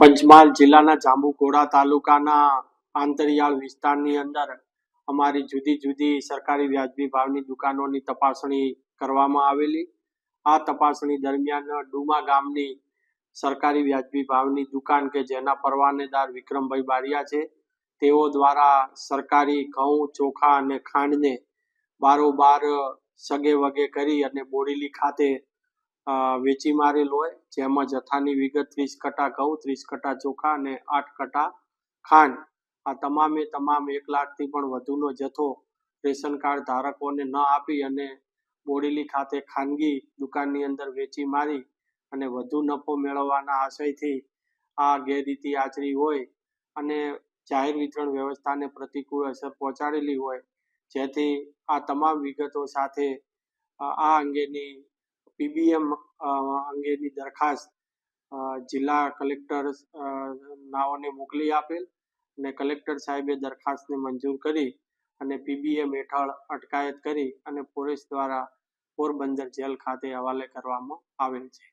પંચમહાલ જિલ્લાના જાંબુઘોડા તાલુકાના આંતરિયાળ વિસ્તારની અંદર અમારી જુદી જુદી સરકારી વ્યાજબી ભાવની દુકાનોની તપાસણી કરવામાં આવેલી. આ તપાસણી દરમિયાન ડુમા ગામની સરકારી વ્યાજબી ભાવની દુકાન કે જેના પરવાનેદાર વિક્રમભાઈ બારિયા છે, તેઓ દ્વારા સરકારી ઘઉં, ચોખા અને ખાંડને બારોબાર સગે વગે કરી અને બોડેલી ખાતે વેચી મારેલ હોય, જેમાં જથ્થાની વિગત ત્રીસ કટા ઘઉં, ત્રીસ કટા ચોખા અને આઠ કટા ખાંડ. આ તમામે તમામ એક લાખથી પણ વધુનો જથ્થો રેશન કાર્ડ ધારકોને ન આપી અને બોડેલી ખાતે ખાનગી દુકાનની અંદર વેચી મારી અને વધુ નફો મેળવવાના આશયથી આ ગેરરીતિ આચરી હોય અને જાહેર વિતરણ વ્યવસ્થાને પ્રતિકૂળ અસર પહોંચાડેલી હોય. જેથી આ તમામ વિગતો સાથે આ અંગેની પીબીએમ અંગેની દરખાસ્ત જિલ્લા કલેક્ટર નાઓને મોકલી આપેલ અને કલેક્ટર સાહેબે દરખાસ્તને મંજૂર કરી અને પીબીએમ હેઠળ અટકાયત કરી અને પોલીસ દ્વારા પોરબંદર જેલ ખાતે હવાલે કરવામાં આવેલ છે.